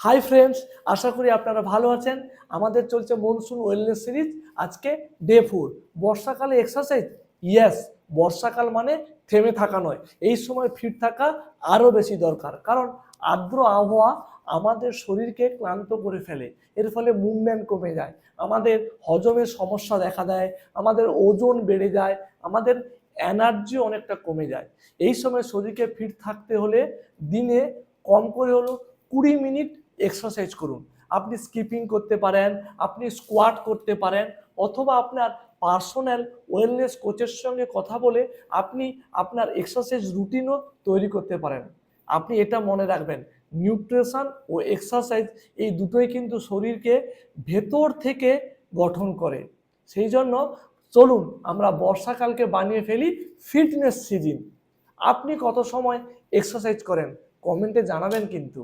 Hi friends আশা করি আপনারা ভালো আছেন। আমাদের চলছে মনসুন ওয়েলনেস সিরিজ আজকে ডে ফোর বর্ষাকালে এক্সারসাইজ ইয়েস বর্ষাকাল মানে থেমে থাকা নয়। এই সময় ফিট থাকা আরও বেশি দরকার। কারণ আর্দ্র আবহাওয়া আমাদের শরীরকে ক্লান্ত করে ফেলে। এর ফলে মুভমেন্ট কমে যায়। আমাদের হজমের সমস্যা দেখা দেয়। আমাদের ওজন বেড়ে যায়। আমাদের এনার্জি অনেকটা কমে যায়। এই সময় শরীরকে ফিট থাকতে হলে দিনে কম করে হলো কুড়ি মিনিট এক্সারসাইজ করুন। আপনি স্কিপিং করতে পারেন, আপনি স্কোয়াট করতে পারেন, অথবা আপনার পার্সোনাল ওয়েলনেস কোচের সঙ্গে কথা বলে আপনি আপনার এক্সারসাইজ রুটিনও তৈরি করতে পারেন। আপনি এটা মনে রাখবেন নিউট্রিশন ও এক্সারসাইজ এই দুটোই কিন্তু শরীরকে ভেতর থেকে গঠন করে। সেই জন্য চলুন আমরা বর্ষাকালকে বানিয়ে ফেলি ফিটনেস সিজন আপনি কত সময় এক্সারসাইজ করেন? কমেন্টে জানাবেন কিন্তু।